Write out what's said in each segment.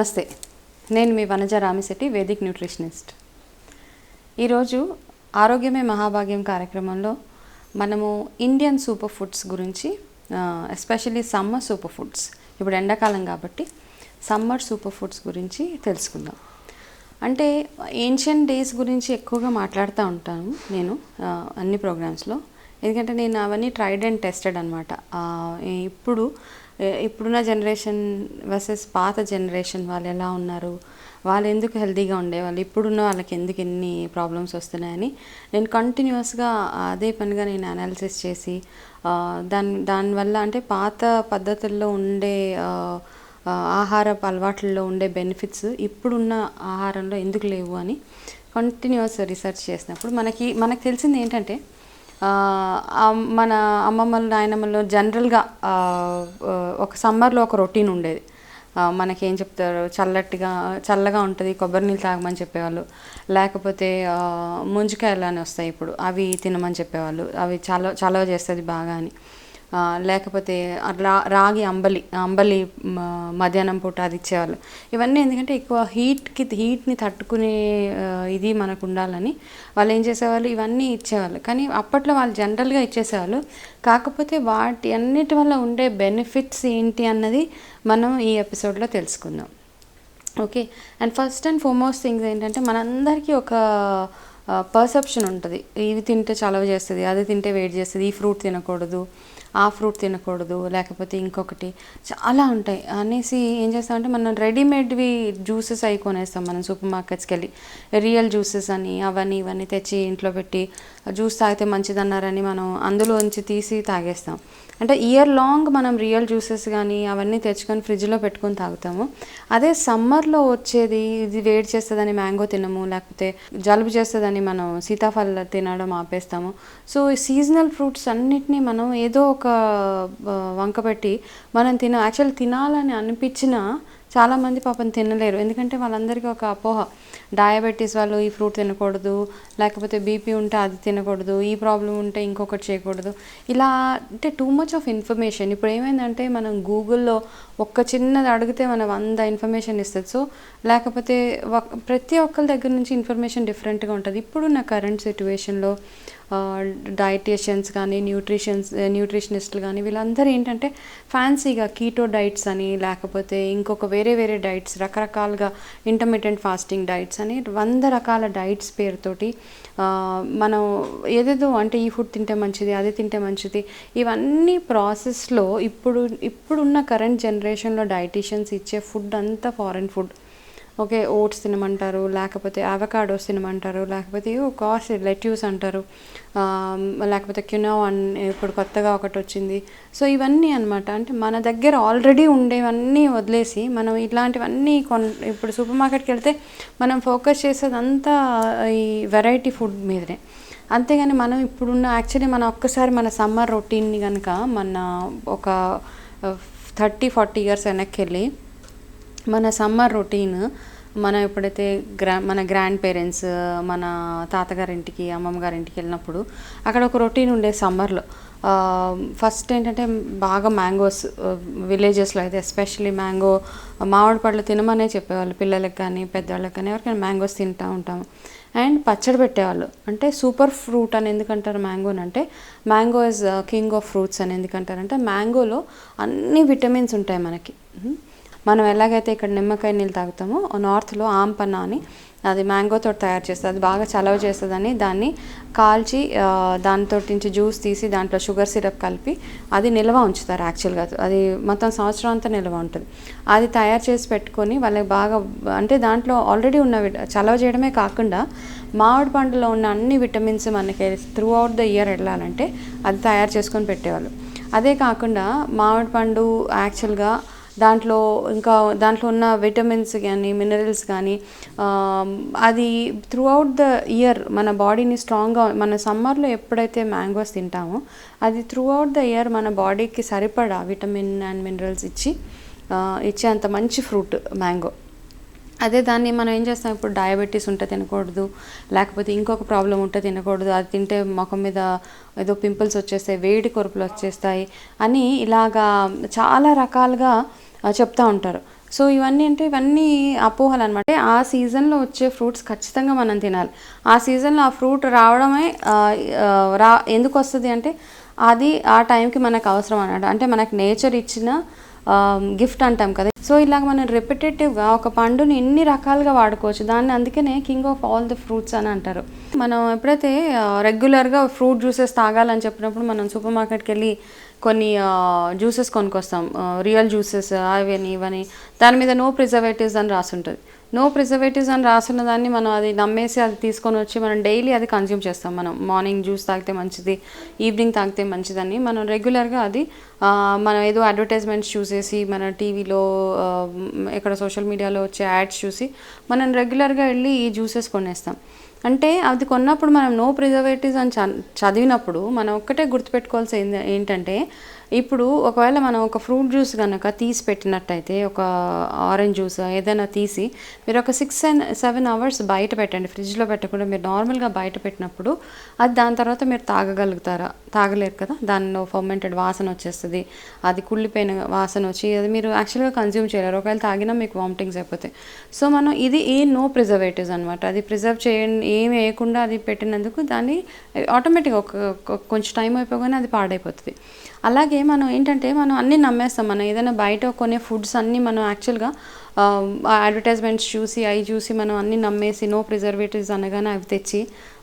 నమస్తే. నేను మీ వనజ రామిశెట్టి వేదిక్ న్యూట్రిషనిస్ట్. ఈరోజు ఆరోగ్యమే మహాభాగ్యం కార్యక్రమంలో మనము ఇండియన్ సూపర్ ఫుడ్స్ గురించి ఎస్పెషల్లీ సమ్మర్ సూపర్ ఫుడ్స్ ఇప్పుడు ఎండాకాలం కాబట్టి సమ్మర్ సూపర్ ఫుడ్స్ గురించి తెలుసుకుందాం. అంటే ఏన్షియన్ డేస్ గురించి ఎక్కువగా మాట్లాడుతూ ఉంటాను నేను అన్ని ప్రోగ్రామ్స్లో. ఎందుకంటే నేను అవన్నీ ట్రైడ్ అండ్ టెస్టెడ్ అనమాట ఇప్పుడు ఇప్పుడున్న జనరేషన్ వర్సెస్ పాత జనరేషన్ వాళ్ళు ఎలా ఉన్నారు? వాళ్ళు ఎందుకు హెల్తీగా ఉండేవాళ్ళు? ఇప్పుడున్న వాళ్ళకి ఎందుకు ఎన్ని ప్రాబ్లమ్స్ వస్తున్నాయని నేను కంటిన్యూస్గా అదే పనిగా నేను అనాలిసిస్ చేసి దాని దానివల్ల అంటే పాత పద్ధతుల్లో ఉండే ఆహారపు అలవాట్లలో ఉండే బెనిఫిట్స్ ఇప్పుడున్న ఆహారంలో ఎందుకు లేవు అని కంటిన్యూస్ రీసెర్చ్ చేసినప్పుడు మనకి మనకు తెలిసింది ఏంటంటే మన అమ్మమ్మలు నాయనమ్మలు జనరల్గా ఒక సమ్మర్లో ఒక రొటీన్ ఉండేది. మనకేం చెప్తారు? చల్లటిగా చల్లగా ఉంటుంది కొబ్బరి నీళ్ళు తాగమని చెప్పేవాళ్ళు. లేకపోతే ముంజికాయలు అని వస్తాయి ఇప్పుడు. అవి తినమని చెప్పేవాళ్ళు. అవి చలవ చలవ చేస్తుంది బాగా అని. లేకపోతే రా రాగి అంబలి అంబలి మధ్యాహ్నం పూట అది ఇచ్చేవాళ్ళు. ఇవన్నీ ఎందుకంటే ఎక్కువ హీట్కి హీట్ని తట్టుకునే ఇది మనకు ఉండాలని వాళ్ళు ఏం చేసేవాళ్ళు? ఇవన్నీ ఇచ్చేవాళ్ళు. కానీ అప్పట్లో వాళ్ళు జనరల్గా ఇచ్చేసేవాళ్ళు. కాకపోతే వాటి అన్నిటి వల్ల ఉండే బెనిఫిట్స్ ఏంటి అన్నది మనం ఈ ఎపిసోడ్లో తెలుసుకుందాం. Okay? And first and foremost things ఏంటంటే మనందరికీ ఒక పర్సెప్షన్ ఉంటుంది. ఇవి తింటే చలవ చేస్తుంది అది తింటే వెయిట్ చేస్తుంది ఈ ఫ్రూట్ తినకూడదు. ఆ ఫ్రూట్ తినకూడదు లేకపోతే ఇంకొకటి. చాలా ఉంటాయి. అనేసి ఏం చేస్తామంటే మనం రెడీమేడ్వి జ్యూసెస్ అవి కొనేస్తాం మనం సూపర్ మార్కెట్స్కి వెళ్ళి రియల్ జ్యూసెస్ అని అవన్నీ ఇవన్నీ తెచ్చి ఇంట్లో పెట్టి జ్యూస్ తాగితే మంచిదన్నారని మనం అందులోంచి తీసి తాగేస్తాం. అంటే ఇయర్ లాంగ్ మనం రియల్ జ్యూసెస్ కానీ అవన్నీ తెచ్చుకొని ఫ్రిడ్జ్లో పెట్టుకొని తాగుతాము. అదే సమ్మర్లో వచ్చేది ఇది వేడి చేస్తుందని మ్యాంగో తినము లేకపోతే జలుబు చేస్తుందని మనం సీతాఫల తినడం ఆపేస్తాము. సో ఈ సీజనల్ ఫ్రూట్స్ అన్నిటినీ మనం ఏదో ఒక వంక పెట్టి మనం తిన యాక్చువల్ తినాలని అనిపించినా చాలామంది పాపం తినలేరు. ఎందుకంటే వాళ్ళందరికీ ఒక అపోహ. డయాబెటీస్ వాళ్ళు ఈ ఫ్రూట్ తినకూడదు లేకపోతే బీపీ ఉంటే అది తినకూడదు ఈ ప్రాబ్లం ఉంటే ఇంకొకటి చేయకూడదు. ఇలా అంటే టూ మచ్ ఆఫ్ ఇన్ఫర్మేషన్. ఇప్పుడు ఏమైందంటే మనం గూగుల్లో ఒక్క చిన్నది అడిగితే మనం వంద ఇన్ఫర్మేషన్ ఇస్తుంది. సో లేకపోతే ప్రతి ఒక్కరి దగ్గర నుంచి ఇన్ఫర్మేషన్ డిఫరెంట్గా ఉంటుంది. ఇప్పుడున్న కరెంట్ సిచ్యువేషన్లో డైటీషియన్స్ కానీ న్యూట్రిషన్స్ న్యూట్రిషనిస్టులు eh, కానీ వీళ్ళందరూ ఏంటంటే ఫ్యాన్సీగా కీటో డైట్స్ అని లేకపోతే ఇంకొక వేరే వేరే డైట్స్ రకరకాలుగా ఇంటర్మీడియట్ ఫాస్టింగ్ డైట్స్ అని వంద రకాల డైట్స్ పేరుతోటి మనం ఏదేదో అంటే ఈ ఫుడ్ తింటే మంచిది అది తింటే మంచిది ఇవన్నీ ప్రాసెస్లో ఇప్పుడు ఇప్పుడున్న కరెంట్ జనరేషన్లో డైటీషియన్స్ ఇచ్చే ఫుడ్ అంతా ఫారెన్ ఫుడ్ ఓకే ఓట్స్ తినమంటారు లేకపోతే అవకాడోస్ తినమంటారు లేకపోతే కాస్ట్ లెట్యూస్ అంటారు. లేకపోతే క్యునో అన్ ఇప్పుడు కొత్తగా ఒకటి వచ్చింది. సో ఇవన్నీ అనమాట అంటే మన దగ్గర ఆల్రెడీ ఉండేవన్నీ వదిలేసి మనం ఇట్లాంటివన్నీ కొన్ ఇప్పుడు సూపర్ మార్కెట్కి వెళ్తే మనం ఫోకస్ చేసేదంతా ఈ వెరైటీ ఫుడ్ మీదనే. అంతేగాని మనం ఇప్పుడున్న యాక్చువల్లీ మనం ఒక్కసారి మన సమ్మర్ రొటీన్ని కనుక మన ఒక థర్టీ ఫార్టీ ఇయర్స్ వెనక్కి వెళ్ళి మన సమ్మర్ రొటీన్ మనం ఎప్పుడైతే గ్రా మన గ్రాండ్ పేరెంట్స్ మన తాతగారింటికి అమ్మమ్మ గారింటికి వెళ్ళినప్పుడు అక్కడ ఒక రొటీన్ ఉండే సమ్మర్లో. ఫస్ట్ ఏంటంటే బాగా మ్యాంగోస్ విలేజెస్లో అయితే ఎస్పెషల్లీ మ్యాంగో మామిడి పళ్ళు తినమనే చెప్పేవాళ్ళు. పిల్లలకి కానీ పెద్దవాళ్ళకి కానీ ఎవరికైనా మ్యాంగోస్ తింటూ ఉంటాము. అండ్ పచ్చడి పెట్టేవాళ్ళు. అంటే సూపర్ ఫ్రూట్ అని ఎందుకంటారు మ్యాంగోని అంటే mango is king of fruits అని ఎందుకంటారంటే మ్యాంగోలో అన్ని విటమిన్స్ ఉంటాయి మనకి. మనం ఎలాగైతే ఇక్కడ నిమ్మకాయ నీళ్ళు తాగుతామో నార్త్లో ఆంపన్న అని అది మ్యాంగోతో తయారు చేస్తుంది. అది బాగా చలవ చేస్తుందని దాన్ని కాల్చి దానితో నుంచి జ్యూస్ తీసి దాంట్లో షుగర్ సిరప్ కలిపి అది నిల్వ ఉంచుతారు యాక్చువల్గా. అది మొత్తం సంవత్సరం అంతా నిల్వ ఉంటుంది. అది తయారు చేసి పెట్టుకొని వాళ్ళకి బాగా అంటే దాంట్లో ఆల్రెడీ ఉన్న చలవ చేయడమే కాకుండా మామిడి పండులో ఉన్న అన్ని విటమిన్స్ మనకి త్రూ అవుట్ ద ఇయర్ వెళ్ళాలంటే అది తయారు చేసుకొని పెట్టేవాళ్ళు. అదే కాకుండా మామిడి పండు యాక్చువల్గా దాంట్లో ఇంకా దాంట్లో ఉన్న విటమిన్స్ కానీ మినరల్స్ కానీ అది త్రూ అవుట్ ద ఇయర్ మన బాడీని స్ట్రాంగ్గా మన సమ్మర్లో ఎప్పుడైతే మ్యాంగోస్ తింటామో అది త్రూ అవుట్ ద ఇయర్ మన బాడీకి సరిపడా విటమిన్ అండ్ మినరల్స్ ఇచ్చి ఇచ్చే అంత మంచి ఫ్రూట్ మ్యాంగో అదే దాన్ని మనం ఏం చేస్తాం ఇప్పుడు డయాబెటీస్ ఉంటే తినకూడదు లేకపోతే ఇంకొక ప్రాబ్లం ఉంటే తినకూడదు అది తింటే ముఖం మీద ఏదో పింపుల్స్ వచ్చేస్తాయి వేడి కొరుపులు వచ్చేస్తాయి అని ఇలాగా చాలా రకాలుగా చెప్తా ఉంటారు. సో ఇవన్నీ అంటే ఇవన్నీ అపోహలు అనమాట ఆ సీజన్లో వచ్చే ఫ్రూట్స్ ఖచ్చితంగా మనం తినాలి. ఆ సీజన్లో ఆ ఫ్రూట్ రావడమే రా ఎందుకు వస్తుంది అంటే అది ఆ టైంకి మనకు అవసరం అన్నమాట అంటే మనకు నేచర్ ఇచ్చిన గిఫ్ట్ అంటాం కదా. సో ఇలాగ మనం రిపిటేటివ్గా ఒక పండుని ఎన్ని రకాలుగా వాడుకోవచ్చు దాన్ని అందుకనే king of all the fruits అని అంటారు. మనం ఎప్పుడైతే రెగ్యులర్గా ఫ్రూట్ జ్యూసెస్ తాగాలని చెప్పినప్పుడు మనం సూపర్ మార్కెట్కి వెళ్ళి కొన్ని జ్యూసెస్ కొనుక్కొస్తాం. రియల్ జ్యూసెస్ అవని ఇవని దాని మీద నో ప్రిజర్వేటివ్స్ అని రాసుంటుంది. నో ప్రిజర్వేటివ్స్ అని రాసున్న దాన్ని మనం అది నమ్మేసి అది తీసుకొని వచ్చి మనం డైలీ అది కన్జ్యూమ్ చేస్తాం. మనం మార్నింగ్ జ్యూస్ తాగితే మంచిది ఈవినింగ్ తాగితే మంచిదని మనం రెగ్యులర్గా అది మనం ఏదో అడ్వర్టైజ్మెంట్స్ చూసేసి మన టీవీలో ఎక్కడ సోషల్ మీడియాలో వచ్చే యాడ్స్ చూసి మనం రెగ్యులర్గా వెళ్ళి ఈ జ్యూసెస్ కొనేస్తాం. అంటే అది కొన్నప్పుడు మనం నో ప్రిజర్వేటివ్స్ అని చ- చదివినప్పుడు మనం ఒక్కటే గుర్తుపెట్టుకోవాల్సింది ఏంటంటే ఇప్పుడు ఒకవేళ మనం ఒక ఫ్రూట్ జ్యూస్ కనుక తీసి పెట్టినట్టయితే ఒక ఆరెంజ్ జ్యూస్ ఏదైనా తీసి మీరు ఒక సిక్స్ అండ్ సెవెన్ అవర్స్ బయట పెట్టండి. ఫ్రిడ్జ్లో పెట్టకుండా మీరు నార్మల్గా బయట పెట్టినప్పుడు అది దాని తర్వాత మీరు తాగగలుగుతారా? తాగలేరు కదా? దానిలో ఫర్మెంటెడ్ వాసన వచ్చేస్తుంది అది కుళ్ళిపోయిన వాసన వచ్చి అది మీరు యాక్చువల్గా కన్జ్యూమ్ చేయలేరు. ఒకవేళ తాగినా మీకు వామిటింగ్స్ అయిపోతాయి. సో మనం ఇది ఏ నో ప్రిజర్వేటివ్స్ అనమాట అది ప్రిజర్వ్ చేయండి ఏమి వేయకుండా అది పెట్టినందుకు దాన్ని ఆటోమేటిక్గా ఒక ఒక- కొంచెం టైం అయిపోగానే అది పాడైపోతుంది. అలాగే మనం ఏంటంటే మనం అన్నీ నమ్మేస్తాం. మనం ఏదైనా బయట కొనే ఫుడ్స్ అన్నీ మనం యాక్చువల్గా అడ్వర్టైజ్మెంట్స్ చూసి అవి చూసి మనం అన్నీ నమ్మేసి నో ప్రిజర్వేటివ్స్ అనగానే అవి తెచ్చి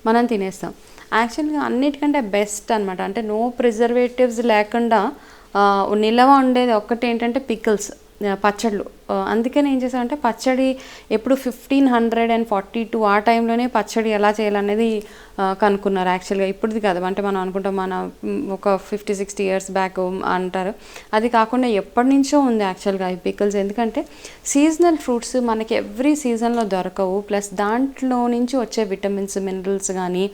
మనం తినేస్తాం. యాక్చువల్గా అన్నిటికంటే బెస్ట్ అనమాట అంటే నో ప్రిజర్వేటివ్స్ లేకుండా నిలవ ఉండేది ఒక్కటి ఏంటంటే పికిల్స్ పచ్చళ్ళు. అందుకని ఏం చేశామంటే పచ్చడి ఎప్పుడు fifteen hundred and forty two ఆ టైంలోనే పచ్చడి ఎలా చేయాలనేది కనుక్కున్నారు. యాక్చువల్గా ఇప్పుడుది కాదు. అంటే మనం అనుకుంటాం మన ఒక ఫిఫ్టీ సిక్స్టీ ఇయర్స్ బ్యాక్ అంటారు. అది కాకుండా ఎప్పటి నుంచో ఉంది యాక్చువల్గా ఈ పికల్స్ ఎందుకంటే సీజనల్ ఫ్రూట్స్ మనకి ఎవ్రీ సీజన్లో దొరకవు. ప్లస్ దాంట్లో నుంచి వచ్చే విటమిన్స్ మినరల్స్ కానీ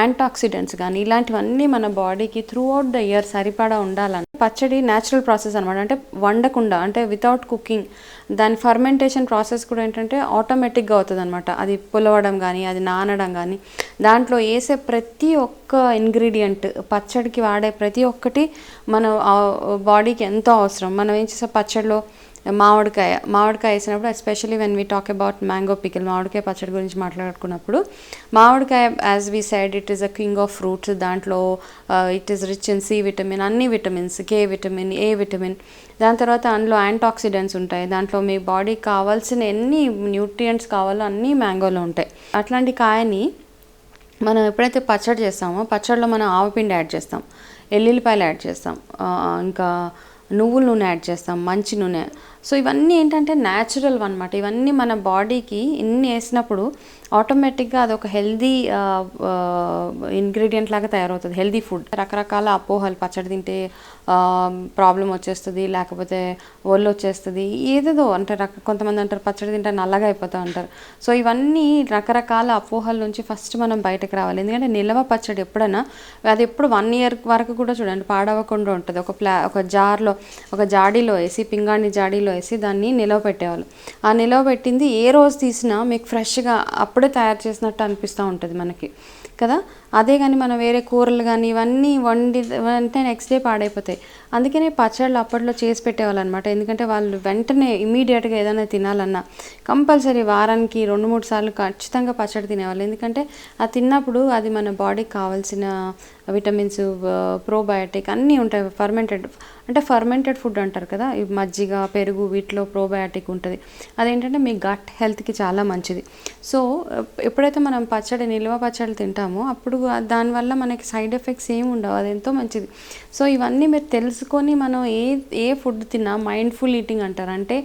యాంటాక్సిడెంట్స్ కానీ ఇలాంటివన్నీ మన బాడీకి త్రూ అవుట్ ద ఇయర్ సరిపడా ఉండాలని పచ్చడి న్యాచురల్ ప్రాసెస్ అనమాట అంటే వండకుండా అంటే వితౌట్ కుకింగ్ దాని ఫర్మెంటేషన్ ప్రాసెస్ కూడా ఏంటంటే ఆటోమేటిక్గా అవుతుంది అనమాట అది పులవడం కానీ అది నానడం కానీ దాంట్లో వేసే ప్రతి ఒక్క ఇంగ్రీడియంట్ పచ్చడికి వాడే ప్రతి ఒక్కటి మన బాడీకి ఎంతో అవసరం. మనం ఏం చేసే పచ్చడిలో మామిడికాయ మామిడికాయ వేసినప్పుడు especially when we talk about mango pickle మామిడికాయ పచ్చడి గురించి మాట్లాడుకున్నప్పుడు మామిడికాయ as we said it is a king of fruits దాంట్లో it is rich in C vitamin అన్ని vitamins K vitamin A vitamin దాని తర్వాత అందులో యాంటాక్సిడెంట్స్ ఉంటాయి. దాంట్లో మీ బాడీకి కావాల్సిన ఎన్ని న్యూట్రియంట్స్ కావాలో అన్నీ మ్యాంగోలో ఉంటాయి. అట్లాంటి కాయని మనం ఎప్పుడైతే పచ్చడి చేస్తామో పచ్చడిలో మనం ఆవపిండి యాడ్ చేస్తాం. ఎల్లుల్లిపాయలు యాడ్ చేస్తాం. ఇంకా నువ్వుల నూనె యాడ్ చేస్తాం. మంచి నూనె. సో ఇవన్నీ ఏంటంటే న్యాచురల్ అనమాట ఇవన్నీ మన బాడీకి ఇన్ని వేసినప్పుడు ఆటోమేటిక్గా అదొక హెల్దీ ఇంగ్రీడియంట్ లాగా తయారవుతుంది. హెల్దీ ఫుడ్ రకరకాల అపోహలు పచ్చడి తింటే ప్రాబ్లం వచ్చేస్తుంది లేకపోతే ఒళ్ళు వచ్చేస్తుంది ఏదేదో అంటే రక కొంతమంది అంటారు పచ్చడి తింటే నల్లగా అయిపోతా అంటారు. సో ఇవన్నీ రకరకాల అపోహల నుంచి ఫస్ట్ మనం బయటకు రావాలి. ఎందుకంటే నిల్వ పచ్చడి ఎప్పుడైనా అది ఎప్పుడు వన్ ఇయర్ వరకు కూడా చూడండి పాడవకుండా ఉంటుంది. ఒక ప్లా ఒక జార్లో ఒక జాడీలో వేసి పింగాణి జాడీలో వేసి దాన్ని నిలవ పెట్టేవాళ్ళు ఆ నిలవ పెట్టింది ఏ రోజు తీసినా మీకు ఫ్రెష్గా అప్పుడే తయారు చేసినట్టు అనిపిస్తూ ఉంటుంది మనకి. కదా? అదే కానీ మనం వేరే కూరలు కానీ ఇవన్నీ వండి అంటే నెక్స్ట్ డే పాడైపోతాయి. అందుకనే పచ్చళ్ళు అప్పట్లో చేసి పెట్టేవాళ్ళు అనమాట ఎందుకంటే వాళ్ళు వెంటనే ఇమీడియట్గా ఏదైనా తినాలన్నా. కంపల్సరీ వారానికి రెండు మూడు సార్లు ఖచ్చితంగా పచ్చడి తినేవాళ్ళు. ఎందుకంటే అది తిన్నప్పుడు అది మన బాడీకి కావాల్సిన విటమిన్స్ ప్రోబయాటిక్ అన్నీ ఉంటాయి. ఫర్మెంటెడ్ అంటే ఫర్మెంటెడ్ ఫుడ్ అంటారు కదా? ఈ మజ్జిగ పెరుగు వీటిలో ప్రోబయాటిక్ ఉంటుంది. అదేంటంటే మీ గట్ హెల్త్కి చాలా మంచిది. సో ఎప్పుడైతే మనం పచ్చడి నిల్వ పచ్చడి తింటామో అప్పుడు దానివల్ల మనకి సైడ్ ఎఫెక్ట్స్ ఏమి ఉండవు. అది ఎంతో మంచిది. సో ఇవన్నీ మీరు తెలుసుకొని మనం ఏ ఏ ఫుడ్ తిన్నా మైండ్ఫుల్ ఈటింగ్ అంటారు. అంటే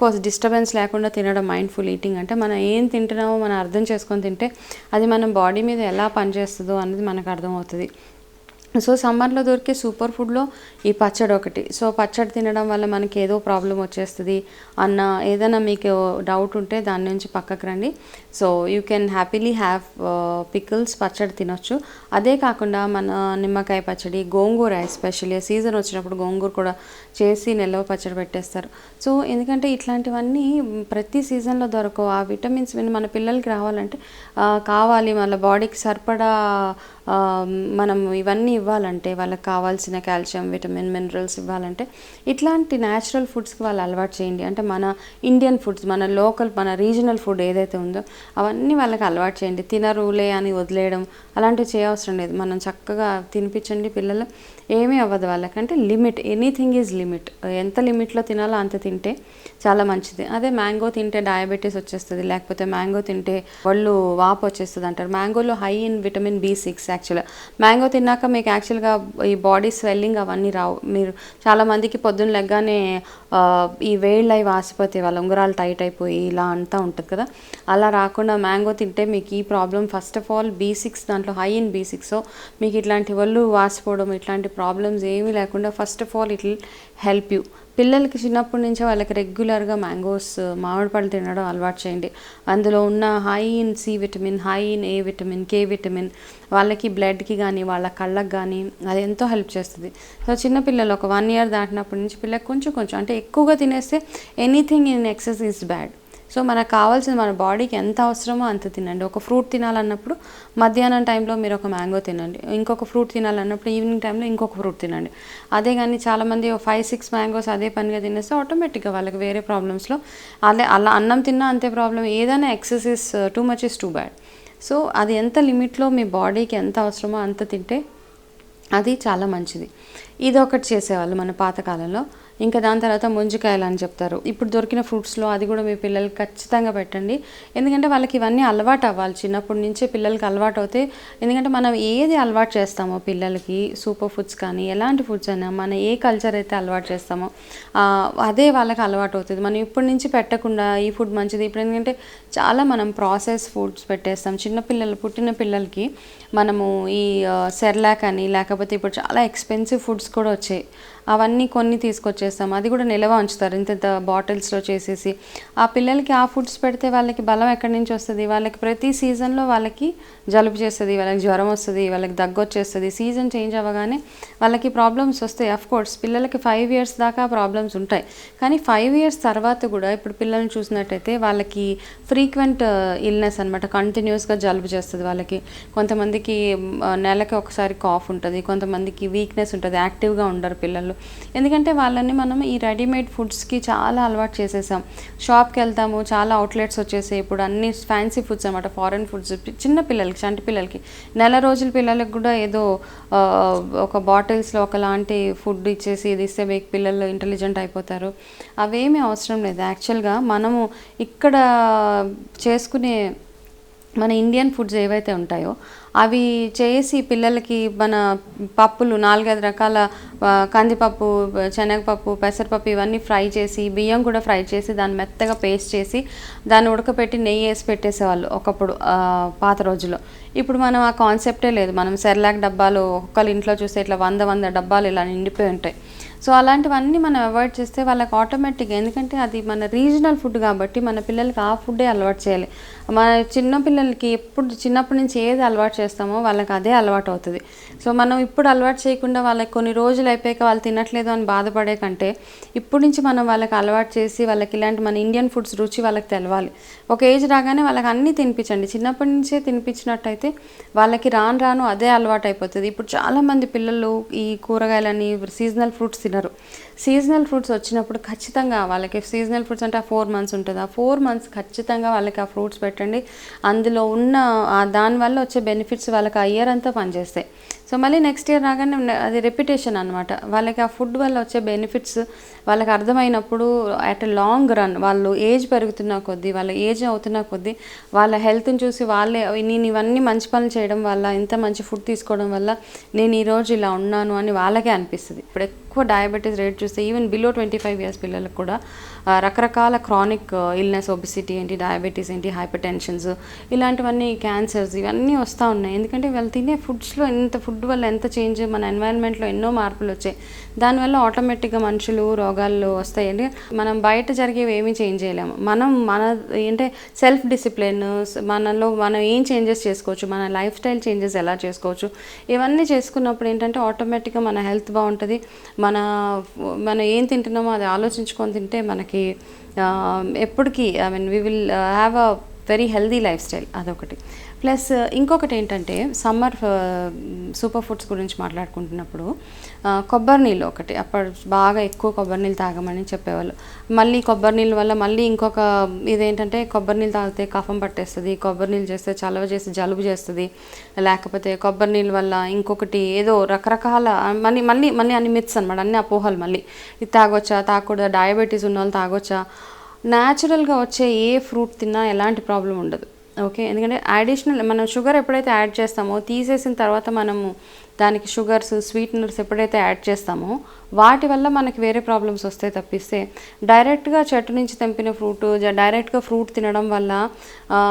కోర్స్ డిస్టర్బెన్స్ లేకుండా తినడం మైండ్ఫుల్ ఈటింగ్ అంటే మనం ఏం తింటున్నామో మనం అర్థం చేసుకొని తింటే అది మన బాడీ మీద ఎలా పనిచేస్తుందో అనేది మనకు అర్థమవుతుంది. సో సమ్మర్లో దొరికే సూపర్ ఫుడ్లో ఈ పచ్చడి ఒకటి. సో పచ్చడి తినడం వల్ల మనకి ఏదో ప్రాబ్లం వచ్చేస్తుంది అన్న ఏదైనా మీకు డౌట్ ఉంటే దాని నుంచి పక్కకు రండి. So you can happily have pickles పచ్చడి తినొచ్చు. అదే కాకుండా మన నిమ్మకాయ పచ్చడి గోంగూర ఎస్పెషల్లీ సీజన్ వచ్చినప్పుడు గోంగూర కూడా చేసి నిల్వ పచ్చడి పెట్టేస్తారు. సో ఎందుకంటే ఇట్లాంటివన్నీ ప్రతి సీజన్లో దొరకవు. ఆ విటమిన్స్ మన పిల్లలకి రావాలంటే కావాలి మన బాడీకి సరిపడా మనం ఇవన్నీ ఇవ్వాలంటే వాళ్ళకి కావాల్సిన కాల్షియం విటమిన్ మినరల్స్ ఇవ్వాలంటే ఇట్లాంటి న్యాచురల్ ఫుడ్స్కి వాళ్ళు అలవాటు చేయండి. అంటే మన ఇండియన్ ఫుడ్స్ మన లోకల్ మన రీజనల్ ఫుడ్ ఏదైతే ఉందో అవన్నీ వాళ్ళకి అలవాటు చేయండి. తినరులే అని వదిలేయడం అలాంటివి చేయవసరం లేదు. మనం చక్కగా తినిపించండి పిల్లలు. ఏమీ అవ్వదు వాళ్ళకంటే లిమిట్. Anything is limit. ఎంత లిమిట్లో తినాలో అంత తింటే చాలా మంచిది. అదే మ్యాంగో తింటే డయాబెటీస్ వచ్చేస్తుంది లేకపోతే మ్యాంగో తింటే వాళ్ళు వాపు వచ్చేస్తుంది అంటారు. మ్యాంగోలో high in vitamin B six యాక్చువల్గా. మ్యాంగో తిన్నాక మీకు యాక్చువల్గా ఈ బాడీ స్వెల్లింగ్ అవన్నీ రావు. మీరు చాలామందికి పొద్దున్న లెగ్గానే ఈ వేళ్ళు అవి వాసిపోతే వాళ్ళ ఉంగరాలు టైట్ అయిపోయి ఇలా అంతా ఉంటుంది కదా. అలా రాకుండా మ్యాంగో తింటే మీకు ఈ problem first of all B six దాంట్లో హై ఇన్ బీ సిక్స్. మీకు ఇట్లాంటి వాళ్ళు వాసిపోవడం ఇట్లాంటి ప్రాబ్లమ్స్ ఏమీ లేకుండా first of all it help you పిల్లలకి చిన్నప్పటి నుంచే వాళ్ళకి రెగ్యులర్గా మ్యాంగోస్ మామిడి పళ్ళు తినడం అలవాటు చేయండి. అందులో ఉన్న high in C vitamin high in A vitamin K vitamin వాళ్ళకి బ్లడ్కి కానీ వాళ్ళ కళ్ళకి కానీ అది ఎంతో హెల్ప్ చేస్తుంది. సో చిన్నపిల్లలు ఒక వన్ ఇయర్ దాటినప్పటి నుంచి పిల్లలకు కొంచెం కొంచెం అంటే ఎక్కువగా తినేస్తే anything in excess is bad so మనకు కావాల్సింది మన బాడీకి ఎంత అవసరమో అంత తినండి. ఒక ఫ్రూట్ తినాలన్నప్పుడు మధ్యాహ్నం టైంలో మీరు ఒక మ్యాంగో తినండి. ఇంకొక ఫ్రూట్ తినాలన్నప్పుడు ఈవినింగ్ టైంలో ఇంకొక ఫ్రూట్ తినండి. అదే కానీ చాలామంది ఫైవ్ సిక్స్ మ్యాంగోస్ అదే పనిగా తినేస్తే ఆటోమేటిక్గా వాళ్ళకి వేరే ప్రాబ్లమ్స్లో అదే అలా అన్నం తిన్నా అంతే ప్రాబ్లం. ఏదైనా exercise too much is too bad. So అది ఎంత లిమిట్లో మీ బాడీకి ఎంత అవసరమో అంత తింటే అది చాలా మంచిది. ఇది ఒకటి చేసేవాళ్ళు మన పాతకాలంలో. ఇంకా దాని తర్వాత ముంజికాయలు అని చెప్తారు. ఇప్పుడు దొరికిన ఫ్రూట్స్లో అది కూడా మీ పిల్లలకి ఖచ్చితంగా పెట్టండి. ఎందుకంటే వాళ్ళకి ఇవన్నీ అలవాటు అవ్వాలి. చిన్నప్పటి నుంచే పిల్లలకి అలవాటు అవుతే ఎందుకంటే మనం ఏది అలవాటు చేస్తామో పిల్లలకి సూపర్ ఫుడ్స్ కానీ ఎలాంటి ఫుడ్స్ అయినా మన ఏ కల్చర్ అయితే అలవాటు చేస్తామో అదే వాళ్ళకి అలవాటు అవుతుంది. మనం ఇప్పటి నుంచి పెట్టకుండా ఈ ఫుడ్ మంచిది. ఇప్పుడు ఎందుకంటే చాలా మనం ప్రాసెస్ ఫుడ్స్ పెట్టేస్తాం. చిన్నపిల్లలు పుట్టిన పిల్లలకి మనము ఈ సెర్లాక్ అని లేకపోతే ఇప్పుడు చాలా ఎక్స్పెన్సివ్ ఫుడ్స్ కూడా వచ్చాయి. అవన్నీ కొన్ని తీసుకొచ్చేస్తాం. అది కూడా నిల్వ ఉంచుతారు. ఇంత బాటిల్స్లో చేసేసి. ఆ పిల్లలకి ఆ ఫుడ్స్ పెడితే వాళ్ళకి బలం ఎక్కడి నుంచి వస్తుంది? వాళ్ళకి ప్రతి సీజన్లో వాళ్ళకి జలుబు చేస్తుంది వాళ్ళకి జ్వరం వస్తుంది వాళ్ళకి దగ్గు వచ్చేస్తుంది. సీజన్ చేంజ్ అవ్వగానే వాళ్ళకి ప్రాబ్లమ్స్ వస్తాయి. అఫ్ కోర్స్ పిల్లలకి ఫైవ్ ఇయర్స్ దాకా ప్రాబ్లమ్స్ ఉంటాయి. కానీ ఫైవ్ ఇయర్స్ తర్వాత కూడా ఇప్పుడు పిల్లల్ని చూసినట్టయితే వాళ్ళకి ఫ్రీక్వెంట్ ఇల్నెస్ అనమాట కంటిన్యూస్గా జలుబు చేస్తుంది వాళ్ళకి. కొంతమందికి uh, నెలకి ఒకసారి కాఫ్ ఉంటుంది. కొంతమందికి వీక్నెస్ ఉంటుంది. యాక్టివ్గా ఉండరు పిల్లలు. ఎందుకంటే వాళ్ళని మనం ఈ రెడీమేడ్ ఫుడ్స్కి చాలా అలవాటు చేసేసాం. షాప్కి వెళ్తాము చాలా అవుట్లెట్స్ వచ్చేసాయి. ఇప్పుడు అన్ని ఫ్యాన్సీ ఫుడ్స్ అనమాట ఫారెన్ ఫుడ్స్ చిన్న పిల్లలకి చంటి పిల్లలకి. నెల రోజుల పిల్లలకి కూడా ఏదో ఒక బాటిల్స్లో ఒకలాంటి ఫుడ్ ఇచ్చేసి ఇది ఇస్తే మీకు పిల్లలు ఇంటెలిజెంట్ అయిపోతారు. అవేమీ అవసరం లేదు. యాక్చువల్గా మనము ఇక్కడ చేసుకునే మన ఇండియన్ ఫుడ్స్ ఏవైతే ఉంటాయో అవి చేసి పిల్లలకి మన పప్పులు నాలుగైదు రకాల కందిపప్పు శనగపప్పు పెసరపప్పు ఇవన్నీ ఫ్రై చేసి బియ్యం కూడా ఫ్రై చేసి దాన్ని మెత్తగా పేస్ట్ చేసి దాన్ని ఉడకపెట్టి నెయ్యి వేసి పెట్టేసేవాళ్ళు ఒకప్పుడు పాత రోజుల్లో. ఇప్పుడు మనం ఆ కాన్సెప్టే లేదు. మనం సెర్లాక్ డబ్బాలు ఒక్కళ్ళ ఇంట్లో చూస్తే ఇట్లా వంద వంద డబ్బాలు ఇలా నిండిపోయి ఉంటాయి. సో అలాంటివన్నీ మనం అవాయిడ్ చేస్తే వాళ్ళకి ఆటోమేటిక్గా ఎందుకంటే అది మన రీజనల్ ఫుడ్ కాబట్టి మన పిల్లలకి ఆ ఫుడ్డే అలవాటు చేయాలి. మన చిన్న పిల్లలకి ఎప్పుడు చిన్నప్పటి నుంచి ఏది అలవాటు చేస్తామో వాళ్ళకి అదే అలవాటు అవుతుంది. సో మనం ఇప్పుడు అలవాటు చేయకుండా వాళ్ళకి కొన్ని రోజులు అయిపోయాక వాళ్ళు తినట్లేదు అని బాధపడే కంటే ఇప్పుడు నుంచి మనం వాళ్ళకి అలవాటు చేసి వాళ్ళకి ఇలాంటి మన ఇండియన్ ఫుడ్స్ రుచి వాళ్ళకి తెలవాలి. ఒక ఏజ్ రాగానే వాళ్ళకి అన్నీ తినిపించండి. చిన్నప్పటి నుంచే తినిపించినట్టయితే వాళ్ళకి రాను రాను అదే అలవాటు అయిపోతుంది. ఇప్పుడు చాలామంది పిల్లలు ఈ కూరగాయలని సీజనల్ ఫ్రూట్స్ తినరు. సీజనల్ ఫ్రూట్స్ వచ్చినప్పుడు ఖచ్చితంగా వాళ్ళకి సీజనల్ ఫ్రూట్స్ అంటే ఆ ఫోర్ మంత్స్ ఉంటుంది. ఆ ఫోర్ మంత్స్ ఖచ్చితంగా వాళ్ళకి ఆ ఫ్రూట్స్ పెట్టండి. అందులో ఉన్న దానివల్ల వచ్చే బెనిఫిట్స్ వాళ్ళకి ఆ ఇయర్ అంతా పనిచేస్తాయి. సో మళ్ళీ నెక్స్ట్ ఇయర్ రాగానే అది రెప్యుటేషన్ అనమాట వాళ్ళకి ఆ ఫుడ్ వల్ల వచ్చే బెనిఫిట్స్ వాళ్ళకి అర్థమైనప్పుడు అట్ లాంగ్ రన్ వాళ్ళు ఏజ్ పెరుగుతున్న కొద్దీ వాళ్ళ ఏజ్ అవుతున్న కొద్దీ వాళ్ళ హెల్త్ని చూసి వాళ్ళే నేను ఇవన్నీ మంచి పనులు చేయడం వల్ల ఇంత మంచి ఫుడ్ తీసుకోవడం వల్ల నేను ఈరోజు ఇలా ఉన్నాను అని వాళ్ళకే అనిపిస్తుంది. ఇప్పుడు ఎక్కువ డయాబెటీస్ రేట్ చూస్తే even below twenty five years పిల్లలకు కూడా రకరకాల క్రానిక్ ఇల్నెస్ ఒబిసిటీ ఏంటి డయాబెటీస్ ఏంటి హైపర్ టెన్షన్స్ ఇలాంటివన్నీ క్యాన్సర్స్ ఇవన్నీ వస్తూ ఉన్నాయి. ఎందుకంటే వాళ్ళు తినే ఫుడ్స్లో ఇంత ఫుడ్ ఫుడ్ వల్ల ఎంత చేంజ్ మన ఎన్వైరన్మెంట్లో ఎన్నో మార్పులు వచ్చాయి. దానివల్ల ఆటోమేటిక్గా మనుషులు రోగాలు వస్తాయి అంటే మనం బయట జరిగేవి ఏమీ చేంజ్ చేయలేము. మనం మన ఏంటంటే సెల్ఫ్ డిసిప్లిన్ మనలో మనం ఏం చేంజెస్ చేసుకోవచ్చు మన లైఫ్ స్టైల్ చేంజెస్ ఎలా చేసుకోవచ్చు ఇవన్నీ చేసుకున్నప్పుడు ఏంటంటే ఆటోమేటిక్గా మన హెల్త్ బాగుంటుంది. మన మనం ఏం తింటున్నామో అది ఆలోచించుకొని తింటే మనకి ఎప్పటికీ I mean we will have a very healthy lifestyle అదొకటి. ప్లస్ ఇంకొకటి ఏంటంటే సమ్మర్ సూపర్ ఫుడ్స్ గురించి మాట్లాడుకుంటున్నప్పుడు కొబ్బరి నీళ్ళు ఒకటి అప్పుడు బాగా ఎక్కువ కొబ్బరి నీళ్ళు తాగమని చెప్పేవాళ్ళు. మళ్ళీ కొబ్బరి నీళ్ళ వల్ల మళ్ళీ ఇంకొక ఇదేంటంటే కొబ్బరి నీళ్ళు తాగితే కఫం పట్టేస్తుంది కొబ్బరి నీళ్ళు చేస్తే చలవ చేసి జలుబు చేస్తుంది లేకపోతే కొబ్బరి నీళ్ళ వల్ల ఇంకొకటి ఏదో రకరకాల మళ్ళీ మళ్ళీ మళ్ళీ అన్ని మిత్స్ అనమాట అన్ని అపోహలు మళ్ళీ. ఇది తాగొచ్చా తాగకూడదా డయాబెటీస్ ఉన్న వాళ్ళు తాగొచ్చా? న్యాచురల్గా వచ్చే ఏ ఫ్రూట్ తిన్నా ఎలాంటి ప్రాబ్లం ఉండదు. ఓకే ఎందుకంటే అడిషనల్ మనం షుగర్ ఎప్పుడైతే యాడ్ చేస్తామో తీసేసిన తర్వాత మనము దానికి షుగర్స్ స్వీట్నర్స్ ఎప్పుడైతే యాడ్ చేస్తామో వాటి వల్ల మనకి వేరే ప్రాబ్లమ్స్ వస్తాయి తప్పిస్తే డైరెక్ట్గా చెట్టు నుంచి తెంపిన ఫ్రూట్ డైరెక్ట్గా ఫ్రూట్ తినడం వల్ల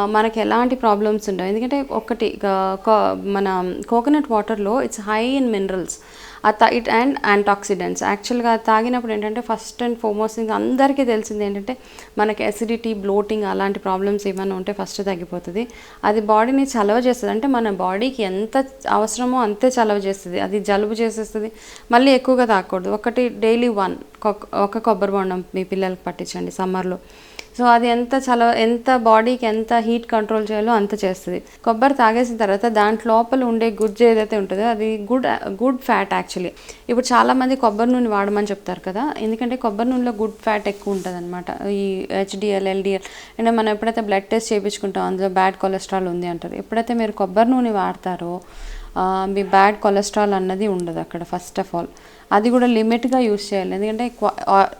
మనకి ఎలాంటి ప్రాబ్లమ్స్ ఉండవు. ఎందుకంటే ఒకటి కో- మన కోకోనట్ వాటర్లో it's high in minerals it and antioxidants. యాక్చువల్గా తాగినప్పుడు ఏంటంటే ఫస్ట్ అండ్ ఫార్మోస్ట్ ఇంకా అందరికీ తెలిసింది ఏంటంటే మనకి అసిడిటీ బ్లోటింగ్ అలాంటి ప్రాబ్లమ్స్ ఏమైనా ఉంటే ఫస్ట్ తగ్గిపోతుంది. అది బాడీని చలవ చేస్తుంది. అంటే మన బాడీకి ఎంత అవసరమో అంతే చలవ చేస్తుంది. అది జలుబు చేసేస్తుంది. మళ్ళీ ఎక్కువగా తాగకూడదు. ఒకటి డైలీ వన్ ఒక కొబ్బరి బొండం మీ పిల్లలకి పట్టించండి సమ్మర్లో సో అది ఎంత చల ఎంత బాడీకి ఎంత హీట్ కంట్రోల్ చేయాలో అంత చేస్తుంది. కొబ్బరి తాగేసిన తర్వాత దాంట్లో లోపల ఉండే గుజ్జు ఏదైతే ఉంటుందో అది గుడ్ గుడ్ ఫ్యాట్ యాక్చువల్లీ. ఇప్పుడు చాలామంది కొబ్బరి నూనె వాడమని చెప్తారు కదా ఎందుకంటే కొబ్బరి నూనెలో గుడ్ ఫ్యాట్ ఎక్కువ ఉంటుంది అనమాట ఈ హెచ్డిఎల్ ఎల్డిఎల్ అంటే మనం ఎప్పుడైతే బ్లడ్ టెస్ట్ చేయించుకుంటాం అందులో బ్యాడ్ కొలెస్ట్రాల్ ఉంది అంటారు. ఎప్పుడైతే మీరు కొబ్బరి నూనె వాడతారో మీ బ్యాడ్ కొలెస్ట్రాల్ అన్నది ఉండదు అక్కడ ఫస్ట్ ఆఫ్ ఆల్ అది కూడా లిమిట్గా యూస్ చేయాలి. ఎందుకంటే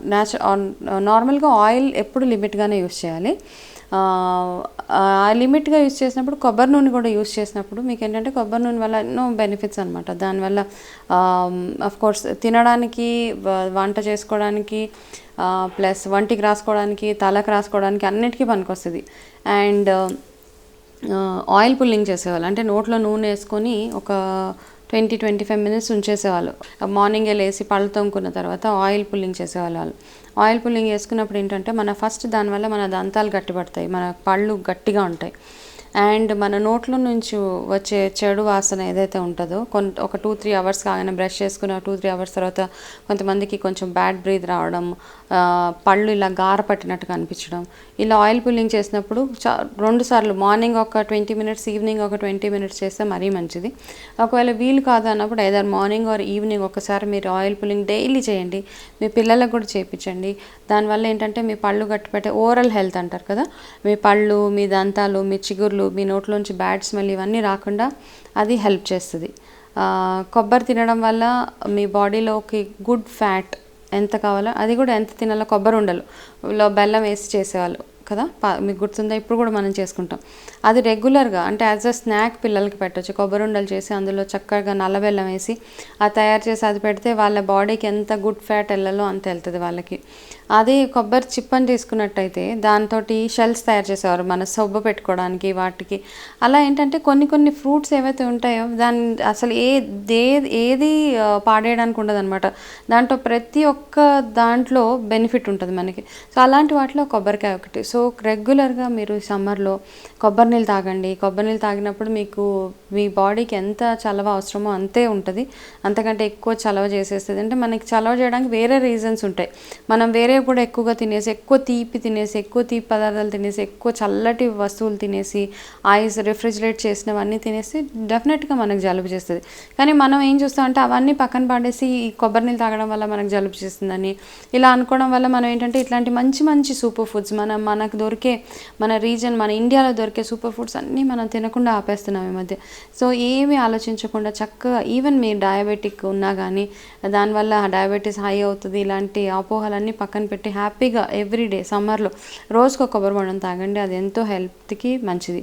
న్యాచురల్ నార్మల్గా ఆయిల్ ఎప్పుడు లిమిట్గానే యూస్ చేయాలి. ఆ, లిమిట్గా యూస్ చేసినప్పుడు కొబ్బరి నూనె కూడా యూస్ చేసినప్పుడు మీకు ఏంటంటే కొబ్బరి నూనె వల్ల ఎన్నో బెనిఫిట్స్ అనమాట దానివల్ల కోర్స్ తినడానికి వంట చేసుకోవడానికి ప్లస్ వంటికి రాసుకోవడానికి తలకు రాసుకోవడానికి అన్నిటికీ పనికొస్తుంది. అండ్ ఆయిల్ పుల్లింగ్ చేసేవాళ్ళు. అంటే నోట్లో నూనె వేసుకొని ఒక ట్వంటీ ట్వంటీ ఫైవ్ మినిట్స్ ఉంచేసేవాళ్ళు. మార్నింగే లేసి పళ్ళు తోముకున్న తర్వాత ఆయిల్ పుల్లింగ్ చేసేవాళ్ళు వాళ్ళు. ఆయిల్ పుల్లింగ్ వేసుకున్నప్పుడు ఏంటంటే మన ఫస్ట్ దానివల్ల మన దంతాలు గట్టిపడతాయి. మన పళ్ళు గట్టిగా ఉంటాయి. అండ్ మన నోట్లో నుంచి వచ్చే చెడు వాసన ఏదైతే ఉంటుందో కొంత ఒక టూ త్రీ అవర్స్ కాగానే బ్రష్ చేసుకున్న టూ త్రీ అవర్స్ తర్వాత కొంతమందికి కొంచెం బ్యాడ్ బ్రీత్ రావడం పళ్ళు ఇలా గార పట్టినట్టుగా అనిపించడం ఇలా ఆయిల్ పుల్లింగ్ చేసినప్పుడు చా రెండు సార్లు మార్నింగ్ ఒక ట్వంటీ మినిట్స్ ఈవినింగ్ ఒక ట్వంటీ మినిట్స్ చేస్తే మరీ మంచిది. ఒకవేళ వీలు కాదు అన్నప్పుడు ఏదైనా మార్నింగ్ ఆర్ ఈవినింగ్ ఒకసారి మీరు ఆయిల్ పుల్లింగ్ డైలీ చేయండి మీ పిల్లలకు కూడా చేయించండి దానివల్ల ఏంటంటే మీ పళ్ళు గట్టిపెట్టే ఓరల్ హెల్త్ అంటారు కదా మీ పళ్ళు మీ దంతాలు మీ చిగుర్లు మీ నోట్లోంచి బ్యాడ్ స్మెల్ ఇవన్నీ రాకుండా అది హెల్ప్ చేస్తుంది. కొబ్బరి తినడం వల్ల మీ బాడీలోకి గుడ్ ఫ్యాట్ ఎంత కావాలో అది కూడా ఎంత తినాలో కొబ్బరి ఉండలు లో బెల్లం వేసి చేసేవాళ్ళు కదా మీకు గుర్తుందా? ఇప్పుడు కూడా మనం చేసుకుంటాం. అది రెగ్యులర్గా అంటే యాజ్ అ స్నాక్ పిల్లలకి పెట్టచ్చు. కొబ్బరి ఉండలు చేసి అందులో చక్కగా నల్ల బెల్లం వేసి అది తయారు చేసి అది పెడితే వాళ్ళ బాడీకి ఎంత గుడ్ ఫ్యాట్ వెళ్ళాలో అంత వెళ్తుంది వాళ్ళకి. అది కొబ్బరి చిప్పని తీసుకున్నట్టయితే దాంతో షెల్స్ తయారు చేసేవారు మన సొబ్బ పెట్టుకోవడానికి వాటికి. అలా ఏంటంటే కొన్ని కొన్ని ఫ్రూట్స్ ఏవైతే ఉంటాయో దాని అసలు ఏ దే ఏది పాడేయడానికి ఉండదన్నమాట. దాంట్లో ప్రతి ఒక్క దాంట్లో బెనిఫిట్ ఉంటుంది మనకి. సో అలాంటి వాటిలో కొబ్బరికాయ ఒకటి. సో రెగ్యులర్గా మీరు సమ్మర్లో కొబ్బరిని నీళ్ళు తాగండి. కొబ్బరి నీళ్ళు తాగినప్పుడు మీకు మీ బాడీకి ఎంత చలవ అవసరమో అంతే ఉంటుంది. అంతకంటే ఎక్కువ చలవ చేసేస్తుంది. అంటే మనకి చలవ చేయడానికి వేరే రీజన్స్ ఉంటాయి. మనం వేరే కూడా ఎక్కువగా తినేసి ఎక్కువ తీపి తినేసి ఎక్కువ తీపి పదార్థాలు తినేసి ఎక్కువ చల్లటి వస్తువులు తినేసి ఐస్ రిఫ్రిజిరేట్ చేసినవన్నీ తినేసి డెఫినెట్గా మనకు జలుబు చేస్తుంది. కానీ మనం ఏం చూస్తామంటే అవన్నీ పక్కన పడేసి ఈ కొబ్బరి నీళ్ళు తాగడం వల్ల మనకు జలుబు చేస్తుందని ఇలా అనుకోవడం వల్ల మనం ఏంటంటే ఇట్లాంటి మంచి మంచి సూపర్ ఫుడ్స్ మన మనకు దొరికే మన రీజన్ మన ఇండియాలో దొరికే సూపర్ సూపర్ ఫుడ్స్ అన్నీ మనం తినకుండా ఆపేస్తున్నాం ఈ మధ్య. సో ఏమీ ఆలోచించకుండా చక్కగా ఈవెన్ మీ డయాబెటిక్ ఉన్నా కానీ దానివల్ల డయాబెటీస్ హై అవుతుంది ఇలాంటి అపోహలన్నీ పక్కన పెట్టి హ్యాపీగా ఎవ్రీడే సమ్మర్లో రోజుకు కొబ్బరి బొండం తాగండి అది ఎంతో హెల్త్కి మంచిది.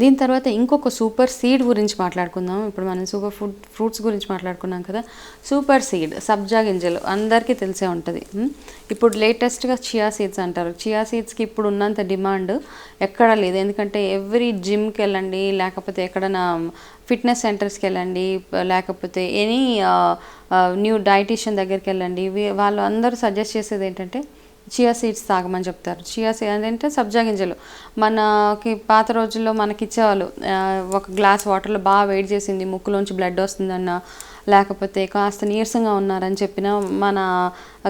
దీని తర్వాత ఇంకొక సూపర్ సీడ్ గురించి మాట్లాడుకుందాం. ఇప్పుడు మనం సూపర్ ఫుడ్ ఫ్రూట్స్ గురించి మాట్లాడుకున్నాం కదా. సూపర్ సీడ్ సబ్జా గింజలు అందరికీ తెలిసే ఉంటుంది. ఇప్పుడు లేటెస్ట్గా చియా సీడ్స్ అంటారు. చియా సీడ్స్కి ఇప్పుడు ఉన్నంత డిమాండ్ ఎక్కడా లేదు. ఎందుకంటే ఎవ్రీ జిమ్కి వెళ్ళండి లేకపోతే ఎక్కడైనా ఫిట్నెస్ సెంటర్స్కి వెళ్ళండి లేకపోతే ఎనీ న్యూ డైటీషియన్ దగ్గరికి వెళ్ళండి. వాళ్ళు అందరూ సజెస్ట్ చేసేది ఏంటంటే చియా సీడ్స్ తాగమని చెప్తారు. చియా సీడ్ అంటే సబ్జా గింజలు. మనకి పాత రోజుల్లో మనకి ఇచ్చేవాళ్ళు ఒక గ్లాస్ వాటర్లో బాగా వెయిట్ చేసింది ముక్కులోంచి బ్లడ్ వస్తుందన్న లేకపోతే కాస్త నీరసంగా ఉన్నారని చెప్పిన మన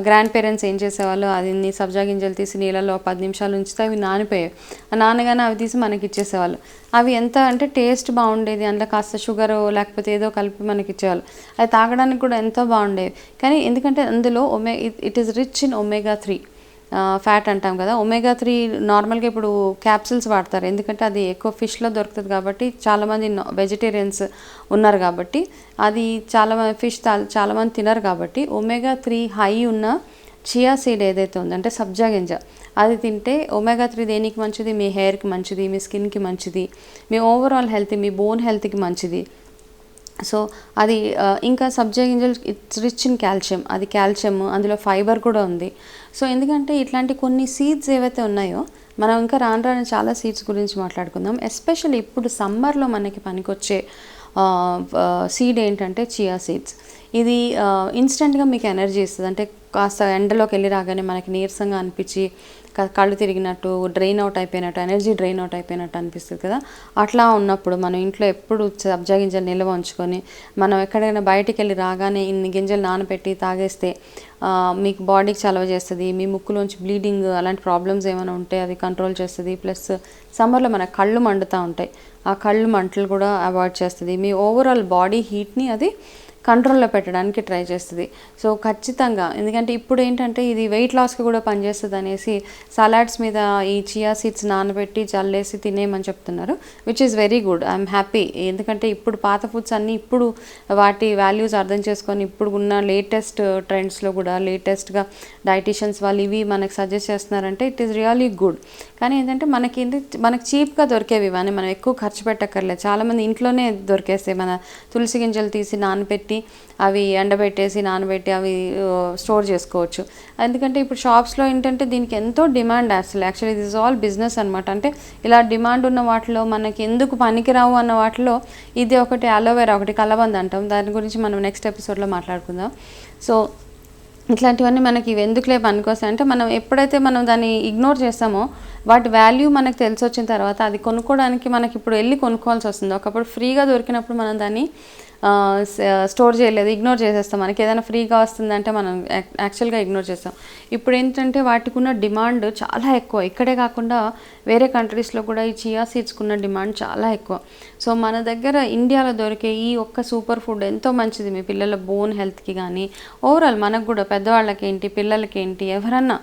గ్రాండ్ పేరెంట్స్ ఏం చేసేవాళ్ళు అది నీ సబ్జా గింజలు తీసి నీళ్ళలో పది నిమిషాలు ఉంచితే అవి నానిపోయాయి ఆ నానగానే అవి తీసి మనకి ఇచ్చేసేవాళ్ళు అవి ఎంత అంటే టేస్ట్ బాగుండేది అందులో కాస్త షుగర్ లేకపోతే ఏదో కలిపి మనకి ఇచ్చేవాళ్ళు అది తాగడానికి కూడా ఎంతో బాగుండేవి. కానీ ఎందుకంటే అందులో ఒమే it is rich in omega three. Fat అంటాం కదా. ఒమేగా త్రీ నార్మల్గా ఇప్పుడు క్యాప్సిల్స్ వాడతారు. ఎందుకంటే అది ఎక్కువ ఫిష్లో దొరుకుతుంది కాబట్టి చాలామంది వెజిటేరియన్స్ ఉన్నారు కాబట్టి అది చాలా ఫిష్ చాలామంది తినరు కాబట్టి ఒమేగా త్రీ హై ఉన్న చియా సీడ్ ఏదైతే ఉందో అంటే సబ్జా గింజ అది తింటే ఒమేగా త్రీ దేనికి మంచిది? మీ హెయిర్కి మంచిది మీ స్కిన్కి మంచిది మీ ఓవరాల్ హెల్త్ మీ బోన్ హెల్త్కి మంచిది. సో అది ఇంకా సబ్జా గింజలు ఇట్స్ రిచ్ ఇన్ కాల్షియం అది కాల్షియం అందులో ఫైబర్ కూడా ఉంది. సో ఎందుకంటే ఇట్లాంటి కొన్ని సీడ్స్ ఏవైతే ఉన్నాయో మనం ఇంకా రాను రాని చాలా సీడ్స్ గురించి మాట్లాడుకుందాం. ఎస్పెషల్లీ ఇప్పుడు సమ్మర్లో మనకి పనికొచ్చే సీడ్ ఏంటంటే చియా సీడ్స్ ఇది ఇన్స్టెంట్గా మీకు ఎనర్జీ ఇస్తుంది. అంటే కాస్త ఎండలోకి వెళ్ళి రాగానే మనకి నీరసంగా అనిపించి కళ్ళు తిరిగినట్టు డ్రైన్ అవుట్ అయిపోయినట్టు ఎనర్జీ డ్రైన్ అవుట్ అయిపోయినట్టు అనిపిస్తుంది కదా. అట్లా ఉన్నప్పుడు మనం ఇంట్లో ఎప్పుడు సబ్జా గింజలు నిల్వ ఉంచుకొని మనం ఎక్కడైనా బయటికి వెళ్ళి రాగానే ఇన్ని గింజలు నానబెట్టి తాగేస్తే మీకు బాడీకి చలవ చేస్తుంది మీ ముక్కులోంచి బ్లీడింగ్ అలాంటి ప్రాబ్లమ్స్ ఏమైనా ఉంటే అది కంట్రోల్ చేస్తుంది. ప్లస్ సమ్మర్లో మన కళ్ళు మండుతూ ఉంటాయి. ఆ కళ్ళు మంటలు కూడా అవాయిడ్ చేస్తుంది. మీ ఓవరాల్ బాడీ హీట్ని అది కంట్రోల్లో పెట్టడానికి ట్రై చేస్తుంది. సో ఖచ్చితంగా. ఎందుకంటే ఇప్పుడు ఏంటంటే ఇది వెయిట్ లాస్కి కూడా పనిచేస్తుంది అనేసి సలాడ్స్ మీద ఈ చియా సీడ్స్ నానబెట్టి చల్లేసి తినేయమని చెప్తున్నారు which is very good I'm happy ఎందుకంటే ఇప్పుడు పాత ఫుడ్స్ అన్నీ ఇప్పుడు వాటి వాల్యూస్ అర్థం చేసుకొని ఇప్పుడు ఉన్న లేటెస్ట్ ట్రెండ్స్లో కూడా లేటెస్ట్గా డైటీషియన్స్ వాళ్ళు ఇవి మనకు సజెస్ట్ చేస్తున్నారంటే ఇట్ ఈస్ రియలీ గుడ్ కానీ ఏంటంటే మనకి మనకి చీప్గా దొరికేవి ఇవన్నీ మనం ఎక్కువ ఖర్చు పెట్టక్కర్లేదు. చాలామంది ఇంట్లోనే దొరికేస్తాయి. మన తులసి గింజలు తీసి నానబెట్టి అవి ఎండబెట్టేసి నానబెట్టి అవి స్టోర్ చేసుకోవచ్చు. ఎందుకంటే ఇప్పుడు షాప్స్లో ఏంటంటే దీనికి ఎంతో డిమాండ్ అసలు. యాక్చువల్లీ దిస్ ఆల్ బిజినెస్ అనమాట అంటే ఇలా డిమాండ్ ఉన్న వాటిలో మనకి ఎందుకు పనికిరావు అన్న వాటిలో ఇది ఒకటి అలోవెరా ఒకటి కలబంద అంటాం. దాని గురించి మనం నెక్స్ట్ ఎపిసోడ్లో మాట్లాడుకుందాం. సో ఇట్లాంటివన్నీ మనకి ఇవి ఎందుకులే పనికొస్తాయి? అంటే మనం ఎప్పుడైతే మనం దాన్ని ఇగ్నోర్ చేస్తామో వాటి వాల్యూ మనకు తెలిసి వచ్చిన తర్వాత అది కొనుక్కోవడానికి మనకి ఇప్పుడు వెళ్ళి కొనుక్కోవాల్సి వస్తుంది. ఒకప్పుడు ఫ్రీగా దొరికినప్పుడు మనం దాన్ని స్టోర్ చేయలేదు ఇగ్నోర్ చేసేస్తాం. మనకి ఏదైనా ఫ్రీగా వస్తుందంటే మనం యాక్చువల్గా ఇగ్నోర్ చేస్తాం. ఇప్పుడు ఏంటంటే వాటికి ఉన్న డిమాండ్ చాలా ఎక్కువ. ఇక్కడే కాకుండా వేరే కంట్రీస్లో కూడా ఈ చియా సీడ్స్కి ఉన్న డిమాండ్ చాలా ఎక్కువ. సో మన దగ్గర ఇండియాలో దొరికే ఈ ఒక్క సూపర్ ఫుడ్ ఎంతో మంచిది. మీ పిల్లల బోన్ హెల్త్కి కానీ ఓవరాల్ మనకు కూడా పెద్దవాళ్ళకి ఏంటి పిల్లలకి ఏంటి ఎవరన్నా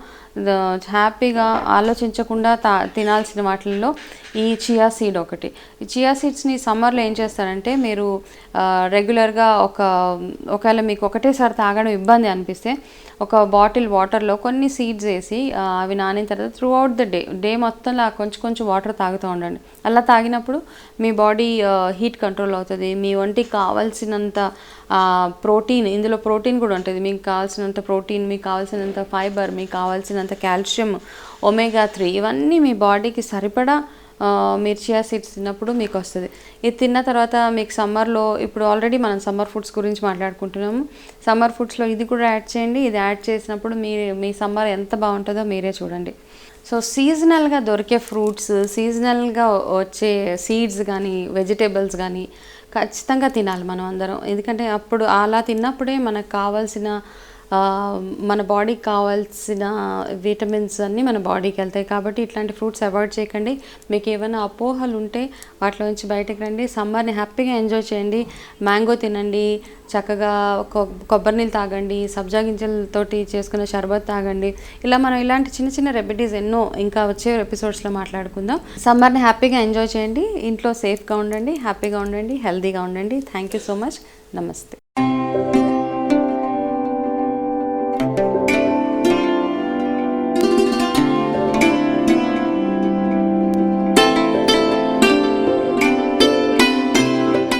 హ్యాపీగా ఆలోచించకుండా తా తినాల్సిన వాటిల్లో ఈ చియా సీడ్ ఒకటి. ఈ చియా సీడ్స్ని సమ్మర్లో ఏం చేస్తారంటే మీరు రెగ్యులర్గా ఒక ఒకవేళ మీకు ఒకటేసారి తాగడం ఇబ్బంది అనిపిస్తే ఒక బాటిల్ వాటర్లో కొన్ని సీడ్స్ వేసి అవి నానిన తర్వాత throughout the day day మొత్తంలో కొంచెం కొంచెం వాటర్ తాగుతూ ఉండండి. అలా తాగినప్పుడు మీ బాడీ హీట్ కంట్రోల్ అవుతుంది. మీ ఒంటికి కావాల్సినంత ప్రోటీన్ ఇందులో ప్రోటీన్ కూడా ఉంటుంది. మీకు కావాల్సినంత ప్రోటీన్ మీకు కావాల్సినంత ఫైబర్ మీకు కావాల్సినంత కాల్షియం ఒమేగా త్రీ ఇవన్నీ మీ బాడీకి సరిపడా మీరు చియా సీడ్స్ తిన్నప్పుడు మీకు వస్తుంది ఇది తిన్న తర్వాత మీకు సమ్మర్లో ఇప్పుడు ఆల్రెడీ మనం సమ్మర్ ఫుడ్స్ గురించి మాట్లాడుకుంటున్నాము. సమ్మర్ ఫుడ్స్లో ఇది కూడా యాడ్ చేయండి. ఇది యాడ్ చేసినప్పుడు మీ మీ సమ్మర్ ఎంత బాగుంటుందో మీరే చూడండి. సో సీజనల్గా దొరికే ఫ్రూట్స్ సీజనల్గా వచ్చే సీడ్స్ కానీ వెజిటేబుల్స్ కానీ ఖచ్చితంగా తినాలి మనం అందరం. ఎందుకంటే అప్పుడు అలా తిన్నప్పుడే మనకు కావాల్సిన మన బాడీకి కావాల్సిన విటమిన్స్ అన్నీ మన బాడీకి వెళ్తాయి. కాబట్టి ఇట్లాంటి ఫ్రూట్స్ అవాయిడ్ చేయకండి. మీకు ఏమైనా అపోహలు ఉంటే వాటిలో నుంచి బయటకు రండి. సమ్మర్ని హ్యాపీగా ఎంజాయ్ చేయండి. మ్యాంగో తినండి. చక్కగా కొబ్బరి నీళ్ళు తాగండి. సబ్జా గింజలతోటి చేసుకున్న షర్బత్ తాగండి. ఇలా మనం ఇలాంటి చిన్న చిన్న రెమెడీస్ ఎన్నో ఇంకా వచ్చే ఎపిసోడ్స్లో మాట్లాడుకుందాం. సమ్మర్ని హ్యాపీగా ఎంజాయ్ చేయండి. ఇంట్లో సేఫ్గా ఉండండి. హ్యాపీగా ఉండండి. హెల్తీగా ఉండండి. థ్యాంక్ యూ సో మచ్ నమస్తే